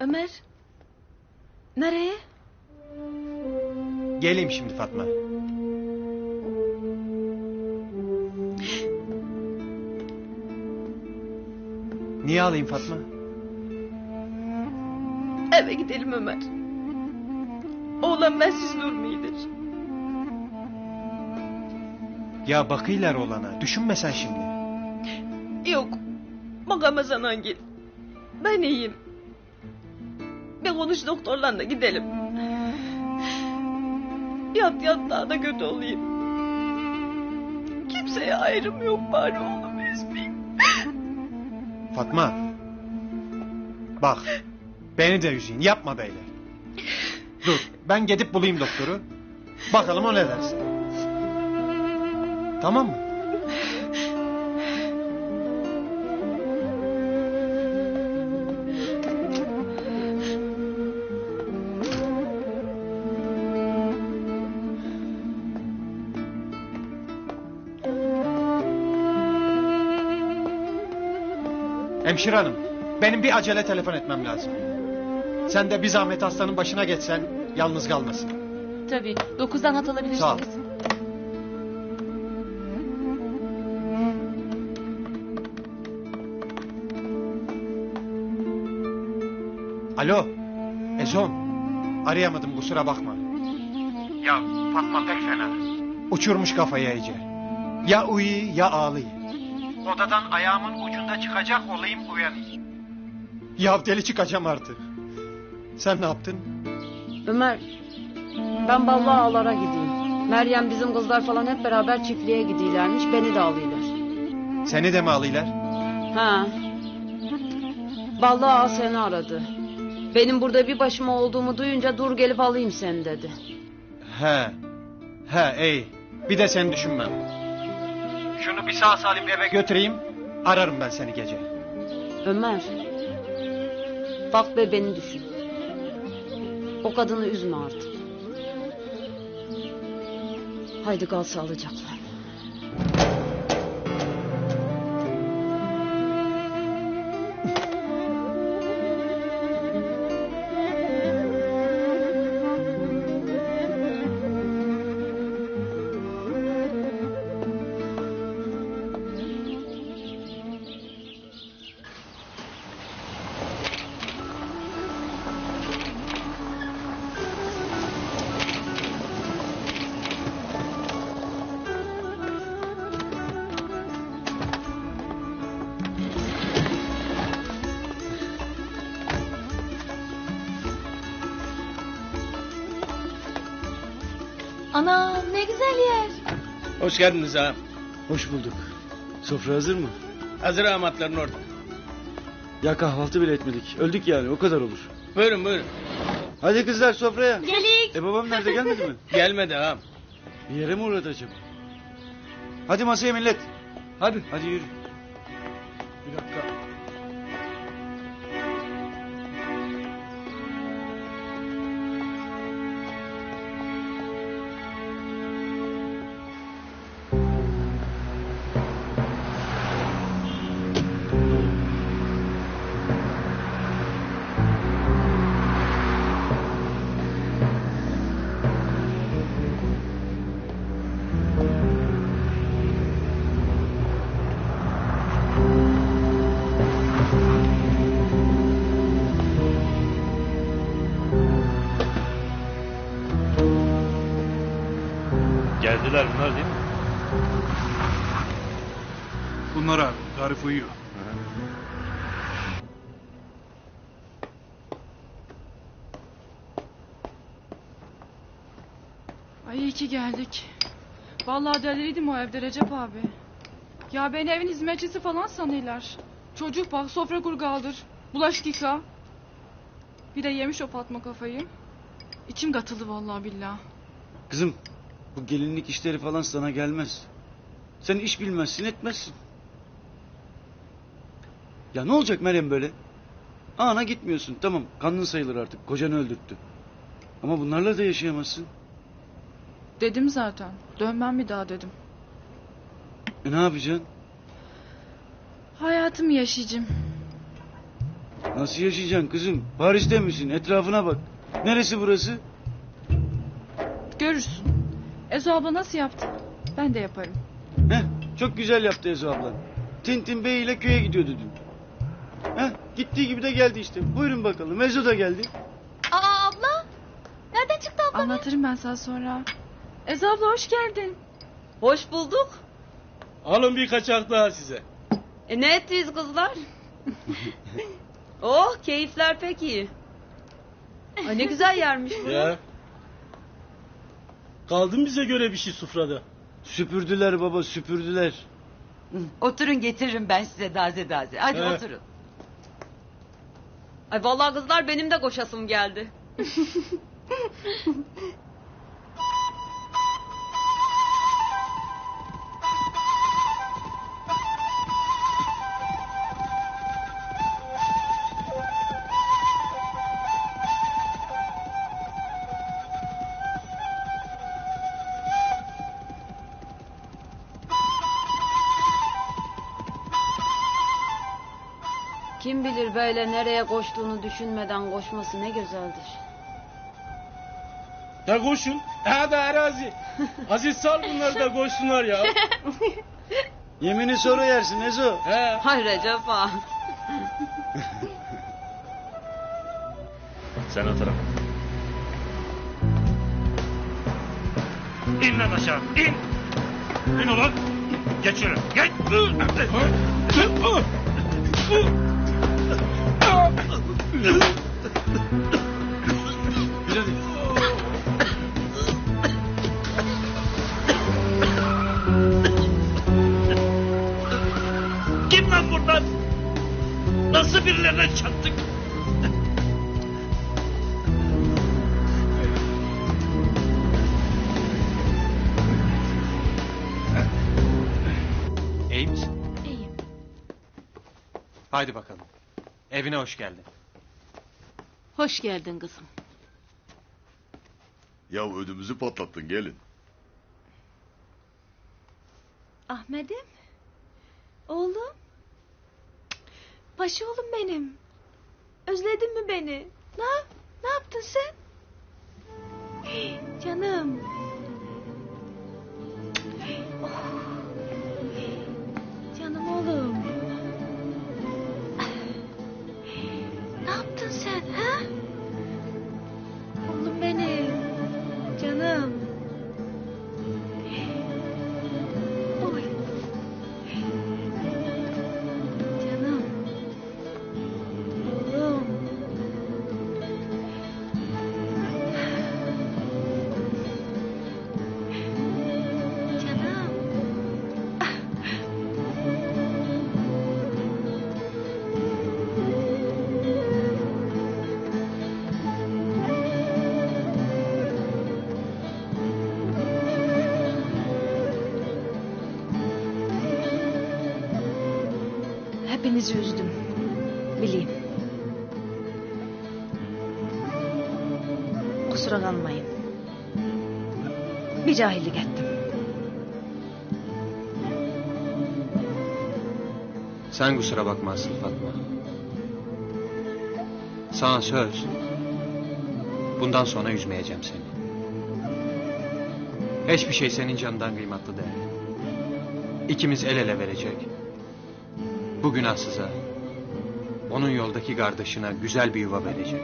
Ömer. Nereye? Geleyim şimdi Fatma. Niye alayım Fatma? Eve gidelim Ömer. Oğlan bensiz durmayıdır. Ya bakıylar olana. Düşünme sen şimdi. Yok. Bakamaz anan git. Ben iyiyim. Bir konuş doktorla da gidelim. Yat yat daha da kötü olayım. Kimseye ayrım yok bari oğlum üzmeyeyim. Fatma. Bak. Beni de üzün. Yapma böyle. Dur. Ben gidip bulayım doktoru. Bakalım o ne dersin. Tamam mı? Hemşire hanım, benim bir acele telefon etmem lazım. Sen de bir zahmet hastanın başına geçsen yalnız kalmasın. Tabii. Dokuzdan hat alabilirsiniz. Sağ ol. Alo, Ezon. Arayamadım kusura bakma. Ya Fatma pek fena. Uçurmuş kafayı iyice. Ya uyu ya ağlıyor. Odadan ayağımın ucunda çıkacak olayım uyanayım. Ya deli çıkacağım artık. Sen ne yaptın? Ömer, ben Ballı Ağalara gideyim. Meryem bizim kızlar falan hep beraber çiftliğe gidiyorlarmış. Beni de alıyorlar. Seni de mi ağlıyorlar? Ha. Ballı Ağa seni aradı. Benim burada bir başıma olduğumu duyunca dur gelip alayım seni dedi. He. He iyi. Bir de seni düşünmem. Şunu bir sağ salim eve götüreyim. Ararım ben seni gece. Ömer. Bak be beni düşün. O kadını üzme artık. Haydi kal sağlıcakla. Ana ne güzel yer. Hoş geldiniz ağam. Hoş bulduk. Sofra hazır mı? Hazır amatların orada. Ya kahvaltı bile etmedik. Öldük yani o kadar olur. Buyurun buyurun. Hadi kızlar sofraya. Gelik. E babam nerede gelmedi mi? Gelmedi ağam. Bir yere mi uğradı acaba? Hadi masaya millet. Hadi. Hadi yürü. Geldiler bunlar değil mi? Bunlar abi. Tarif uyuyor. Ay iyi ki geldik. Vallahi deliriydim o evde Recep abi. Ya beni evin hizmetçisi falan sanıyorlar. Çocuk bak sofra kur kaldır. Bulaşık yıka. Bir de yemiş o Fatma kafayı. İçim katıldı vallahi billah. Kızım bu gelinlik işleri falan sana gelmez. Sen iş bilmezsin etmezsin. Ya ne olacak Meryem böyle? Ana gitmiyorsun tamam kanın sayılır artık kocanı öldürttü. Ama bunlarla da yaşayamazsın. Dedim zaten. Dönmem bir daha dedim. E ne yapacaksın? Hayatımı yaşayacağım. Nasıl yaşayacaksın kızım? Paris'te misin? Etrafına bak. Neresi burası? Görürsün. Ezo abla nasıl yaptı? Ben de yaparım. Heh, çok güzel yaptı Ezo ablan. Tintin Bey ile köye gidiyordu dün. Heh, gittiği gibi de geldi işte. Buyurun bakalım. Ezo da geldi. Aa abla. Nereden çıktı abla? Anlatırım ben sana sonra. Ezo abla hoş geldin. Hoş bulduk. Alın bir kaçak daha size. E ne ettiniz kızlar? oh keyifler pek iyi. Ay ne güzel yermiş bu. Ya. Kaldı mı bize göre bir şey sufrada? Süpürdüler baba süpürdüler. Oturun getiririm ben size daze daze. Hadi Evet. oturun. Ay vallahi kızlar benim de koşasım geldi. Kim bilir böyle nereye koştuğunu düşünmeden koşması ne güzeldir. Ya koşun. Hadi arazi. Aziz sal bunları da koşsunlar ya. Yemini sonra yersin Ezo. He. Hay Recep ağa. Sen o tarafa. İn lan aşağı. İn. İn ulan. Geç şöyle. Geç. Kim lan buradan? Nasıl birilerine çattık? İyi misin? İyiyim. Haydi bakalım. Evine hoş geldin. Hoş geldin kızım. Ya ödümüzü patlattın gelin. Ahmet'im. Oğlum. Paşa oğlum benim. Özledin mi beni? Ne, ne yaptın sen? Canım. Oh. Hepinizi üzdüm. Bileyim. Kusura kalmayın. Bir cahillik ettim. Sen kusura bakmazsın Fatma. Sana söz. Bundan sonra üzmeyeceğim seni. Hiçbir şey senin canından kıymetli değil. İkimiz el ele verecek. Bu günahsıza, onun yoldaki kardeşine güzel bir yuva verecek.